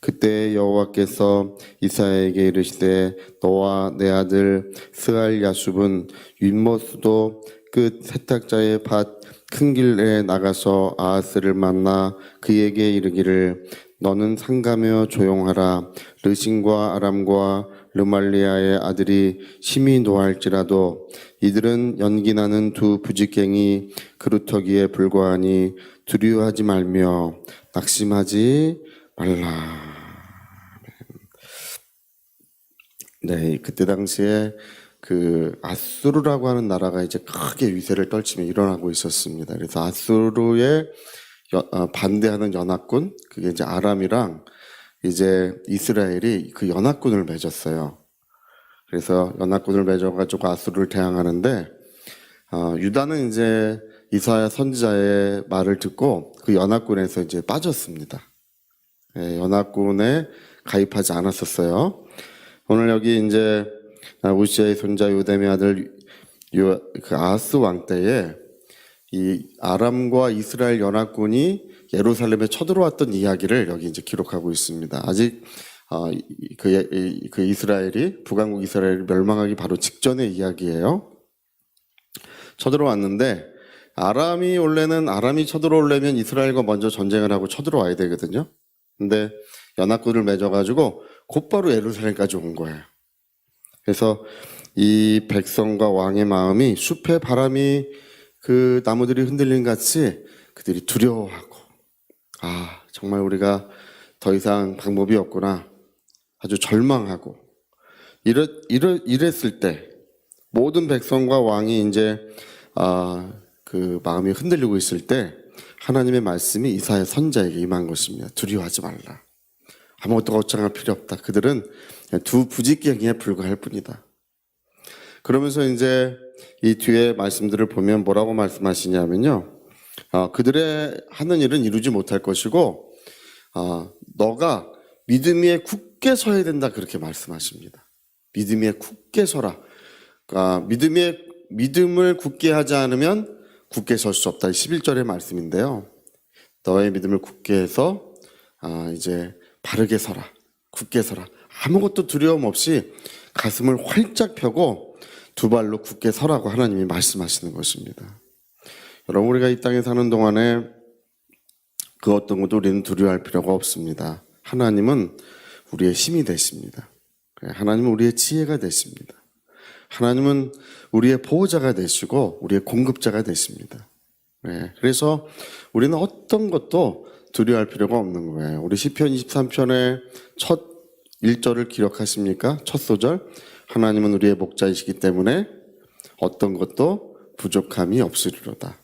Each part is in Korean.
그때 여호와께서 이사야에게 이르시되 너와 내 아들 스알 야숲은 윗모수도 끝 세탁자의 밭 큰 길에 나가서 아하스를 만나 그에게 이르기를 너는 상가며 조용하라 르신과 아람과 르말리아의 아들이 심히 노할지라도 이들은 연기나는 두 부직갱이 그루터기에 불과하니 두려워하지 말며 낙심하지 말라. 네, 그때 당시에 그 아수르라고 하는 나라가 이제 크게 위세를 떨치며 일어나고 있었습니다. 그래서 아수르에 여- 어, 반대하는 연합군, 그게 이제 아람이랑 이제 이스라엘이 그 연합군을 맺었어요. 그래서 연합군을 맺어가지고 아수르를 대항하는데 어, 유다는 이제 이사야 선지자의 말을 듣고 그 연합군에서 이제 빠졌습니다. 예, 연합군에 가입하지 않았었어요. 오늘 여기 이제 우시아의 손자 요담의 아들 요, 그 아하스 왕 때에 이 아람과 이스라엘 연합군이 예루살렘에 쳐들어왔던 이야기를 여기 이제 기록하고 있습니다. 아직 어, 이- 그, 이- 그 이스라엘이 북왕국 이스라엘이 멸망하기 바로 직전의 이야기예요. 쳐들어왔는데 아람이 원래는 아람이 쳐들어오려면 이스라엘과 먼저 전쟁을 하고 쳐들어와야 되거든요. 근데 연합군을 맺어가지고 곧바로 예루살렘까지 온 거예요. 그래서 이 백성과 왕의 마음이 숲의 바람이 그 나무들이 흔들린 같이 그들이 두려워하고 아 정말 우리가 더 이상 방법이 없구나 아주 절망하고 이러, 이러, 이랬을 때 모든 백성과 왕이 이제 아, 그 마음이 흔들리고 있을 때 하나님의 말씀이 이사야 선자에게 임한 것입니다. 두려워하지 말라. 아무것도 걱정할 필요 없다. 그들은 두 부직갱이에 불과할 뿐이다. 그러면서 이제 이 뒤에 말씀들을 보면 뭐라고 말씀하시냐면요. 아, 그들의 하는 일은 이루지 못할 것이고, 아, 너가 믿음 위에 굳게 서야 된다. 그렇게 말씀하십니다. 믿음 위에 굳게 서라. 그러니까 믿음 위에, 믿음을 굳게 하지 않으면 굳게 설 수 없다. 11절의 말씀인데요. 너의 믿음을 굳게 해서, 아, 이제 바르게 서라. 굳게 서라. 아무것도 두려움 없이 가슴을 활짝 펴고 두 발로 굳게 서라고 하나님이 말씀하시는 것입니다. 여러분, 우리가 이 땅에 사는 동안에 그 어떤 것도 우리는 두려워할 필요가 없습니다. 하나님은 우리의 힘이 되십니다. 하나님은 우리의 지혜가 되십니다. 하나님은 우리의 보호자가 되시고 우리의 공급자가 되십니다. 네, 그래서 우리는 어떤 것도 두려워할 필요가 없는 거예요. 우리 시편 23편의 첫 1절을 기억하십니까? 첫 소절. 하나님은 우리의 목자이시기 때문에 어떤 것도 부족함이 없으리로다.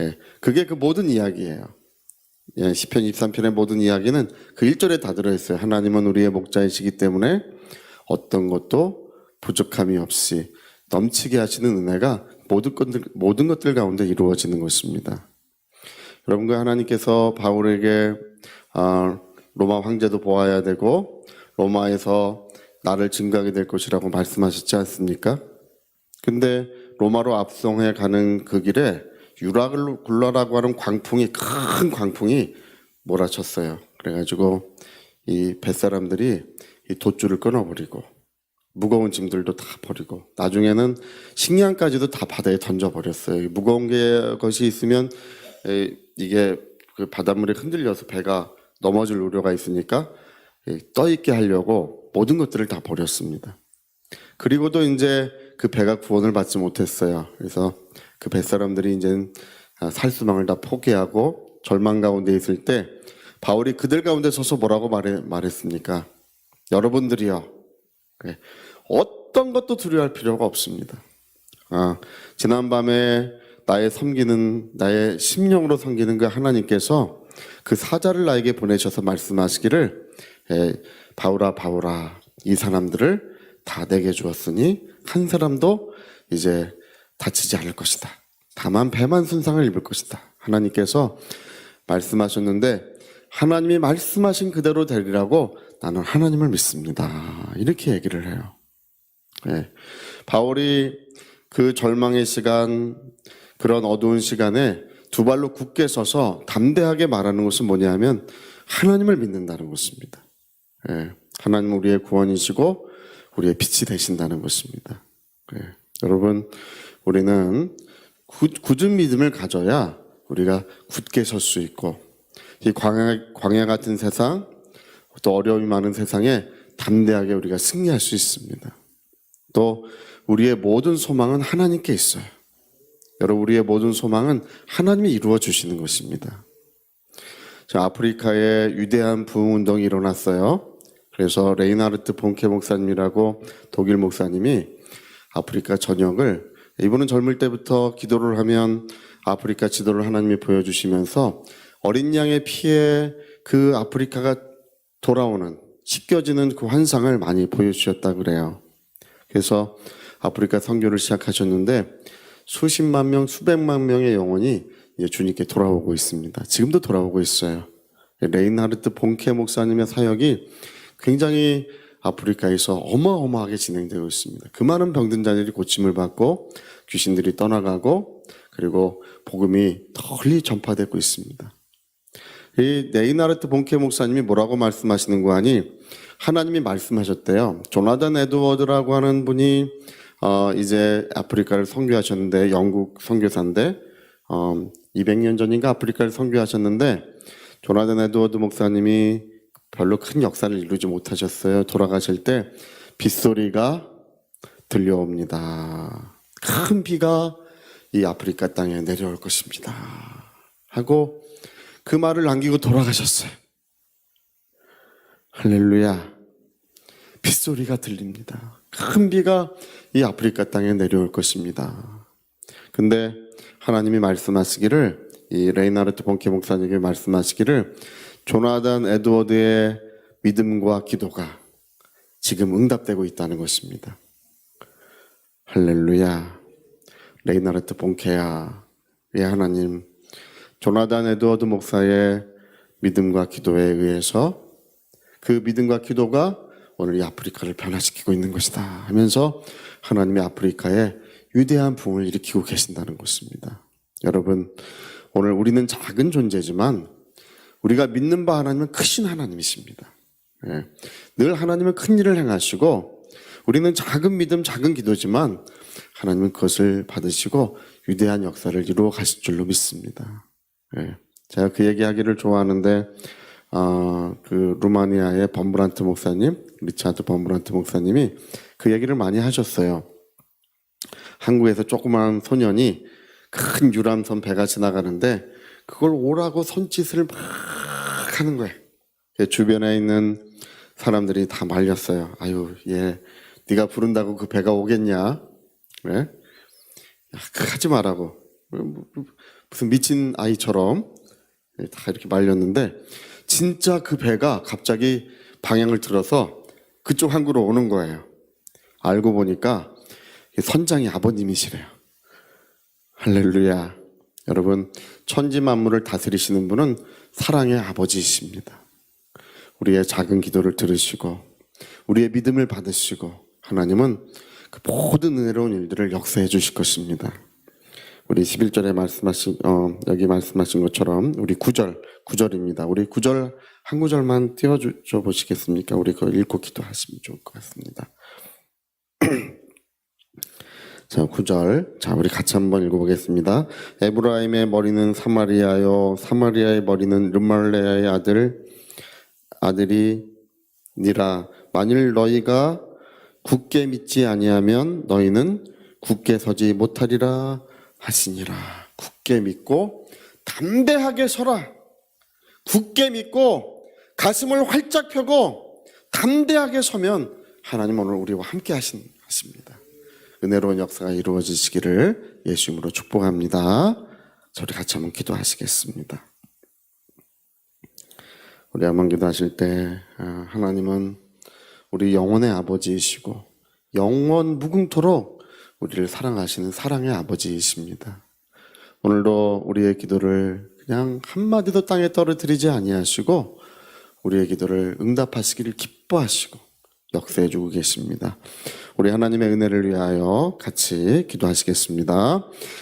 예, 그게 그 모든 이야기예요. 예, 시편 23편의 모든 이야기는 그 1절에 다 들어 있어요. 하나님은 우리의 목자이시기 때문에 어떤 것도 부족함이 없이 넘치게 하시는 은혜가 모든 것들, 모든 것들 가운데 이루어지는 것입니다. 여러분, 그 하나님께서 바울에게 아, 로마 황제도 보아야 되고 로마에서 나를 증거하게 될 것이라고 말씀하셨지 않습니까? 근데 로마로 압송해 가는 그 길에 유라굴라라고 하는 광풍이 큰 광풍이 몰아쳤어요. 그래가지고 이 뱃사람들이 이 돛줄을 끊어버리고 무거운 짐들도 다 버리고 나중에는 식량까지도 다 바다에 던져버렸어요. 이 무거운 게 것이 있으면 에, 이게 그 바닷물에 흔들려서 배가 넘어질 우려가 있으니까 에, 떠 있게 하려고 모든 것들을 다 버렸습니다. 그리고도 이제 그 배가 구원을 받지 못했어요. 그래서 그 뱃사람들이 이제 살수망을 다 포기하고 절망 가운데 있을 때 바울이 그들 가운데 서서 뭐라고 말해, 말했습니까? 여러분들이요. 그래, 어떤 것도 두려워할 필요가 없습니다. 아, 지난밤에 나의 섬기는, 나의 심령으로 섬기는 그 하나님께서 그 사자를 나에게 보내셔서 말씀하시기를, 예, 바울아 바울아 이 사람들을 다 내게 주었으니 한 사람도 이제 다치지 않을 것이다. 다만 배만 손상을 입을 것이다. 하나님께서 말씀하셨는데 하나님이 말씀하신 그대로 되리라고 나는 하나님을 믿습니다. 이렇게 얘기를 해요. 예. 바울이 그 절망의 시간, 그런 어두운 시간에 두 발로 굳게 서서 담대하게 말하는 것은 뭐냐면 하나님을 믿는다는 것입니다. 예. 하나님 우리의 구원이시고 우리의 빛이 되신다는 것입니다. 예. 여러분, 우리는 굳- 굳은 믿음을 가져야 우리가 굳게 설 수 있고 이 광야, 광야 같은 세상 또 어려움이 많은 세상에 담대하게 우리가 승리할 수 있습니다. 또 우리의 모든 소망은 하나님께 있어요. 여러분 우리의 모든 소망은 하나님이 이루어 주시는 것입니다. 자, 아프리카에 위대한 부흥 운동이 일어났어요. 그래서 레이나르트 본케 목사님이라고 독일 목사님이 아프리카 전역을 이분은 젊을 때부터 기도를 하면 아프리카 지도를 하나님이 보여주시면서 어린 양의 피에 그 아프리카가 돌아오는 씻겨지는 그 환상을 많이 보여주셨다 그래요. 그래서 아프리카 선교를 시작하셨는데 수십만 명, 수백만 명의 영혼이 주님께 돌아오고 있습니다. 지금도 돌아오고 있어요. 레인하르트 본케 목사님의 사역이 굉장히 아프리카에서 어마어마하게 진행되고 있습니다. 그 많은 병든 자들이 고침을 받고 귀신들이 떠나가고 그리고 복음이 널리 전파되고 있습니다. 이 네이나르트 본케 목사님이 뭐라고 말씀하시는 거 아니? 하나님이 말씀하셨대요. 조나단 에드워드라고 하는 분이 어 이제 아프리카를 선교하셨는데 영국 선교사인데 어 200년 전인가 아프리카를 선교하셨는데 조나단 에드워드 목사님이 별로 큰 역사를 이루지 못하셨어요. 돌아가실 때 빗소리가 들려옵니다. 큰 비가 이 아프리카 땅에 내려올 것입니다. 하고 그 말을 남기고 돌아가셨어요. 할렐루야. 빗소리가 들립니다. 큰 비가 이 아프리카 땅에 내려올 것입니다. 근데 하나님이 말씀하시기를 이 레이나르트 본케 목사님이 말씀하시기를 조나단 에드워드의 믿음과 기도가 지금 응답되고 있다는 것입니다. 할렐루야. 레이나르트 본케야. 예 하나님. 조나단 에드워드 목사의 믿음과 기도에 의해서 그 믿음과 기도가 오늘 이 아프리카를 변화시키고 있는 것이다 하면서 하나님이 아프리카에 위대한 부흥을 일으키고 계신다는 것입니다. 여러분, 오늘 우리는 작은 존재지만 우리가 믿는 바 하나님은 크신 하나님이십니다. 예. 늘 하나님은 큰 일을 행하시고 우리는 작은 믿음, 작은 기도지만 하나님은 그것을 받으시고 위대한 역사를 이루어 가실 줄로 믿습니다. 예. 제가 그 얘기하기를 좋아하는데 어, 그 루마니아의 범브란트 목사님, 리차드 범브란트 목사님이 그 얘기를 많이 하셨어요. 한국에서 조그마한 소년이 큰 유람선 배가 지나가는데 그걸 오라고 손짓을 막 하는 거예요. 그 주변에 있는 사람들이 다 말렸어요. 아유, 얘 네가 부른다고 그 배가 오겠냐? 왜? 야, 하지 말라고. 무슨 미친 아이처럼 다 이렇게 말렸는데 진짜 그 배가 갑자기 방향을 들어서 그쪽 항구로 오는 거예요. 알고 보니까 선장이 아버님이시래요. 할렐루야. 여러분, 천지 만물을 다스리시는 분은 사랑의 아버지이십니다. 우리의 작은 기도를 들으시고 우리의 믿음을 받으시고 하나님은 그 모든 은혜로운 일들을 역사해 주실 것입니다. 우리 11절에 말씀하신 어, 여기 말씀하신 것처럼 우리 9절 9절입니다. 우리 9절 한 구절만 띄워 줘 보시겠습니까? 우리 그거 읽고 기도하시면 좋을 것 같습니다. 자, 9절. 자, 우리 같이 한번 읽어보겠습니다. 에브라임의 머리는 사마리아요. 사마리아의 머리는 르말레아의 아들, 아들이 니라. 만일 너희가 굳게 믿지 아니하면 너희는 굳게 서지 못하리라 하시니라. 굳게 믿고 담대하게 서라. 굳게 믿고 가슴을 활짝 펴고 담대하게 서면 하나님 오늘 우리와 함께 하신, 하십니다. 은혜로운 역사가 이루어지시기를 예수님으로 축복합니다. 저리 같이 한번 기도하시겠습니다. 우리 한번 기도하실 때 아, 하나님은 우리 영혼의 아버지이시고 영원 무궁토록 우리를 사랑하시는 사랑의 아버지이십니다. 오늘도 우리의 기도를 그냥 한마디도 땅에 떨어뜨리지 아니하시고 우리의 기도를 응답하시기를 기뻐하시고 역사해 주고 계십니다. 우리 하나님의 은혜를 위하여 같이 기도하시겠습니다.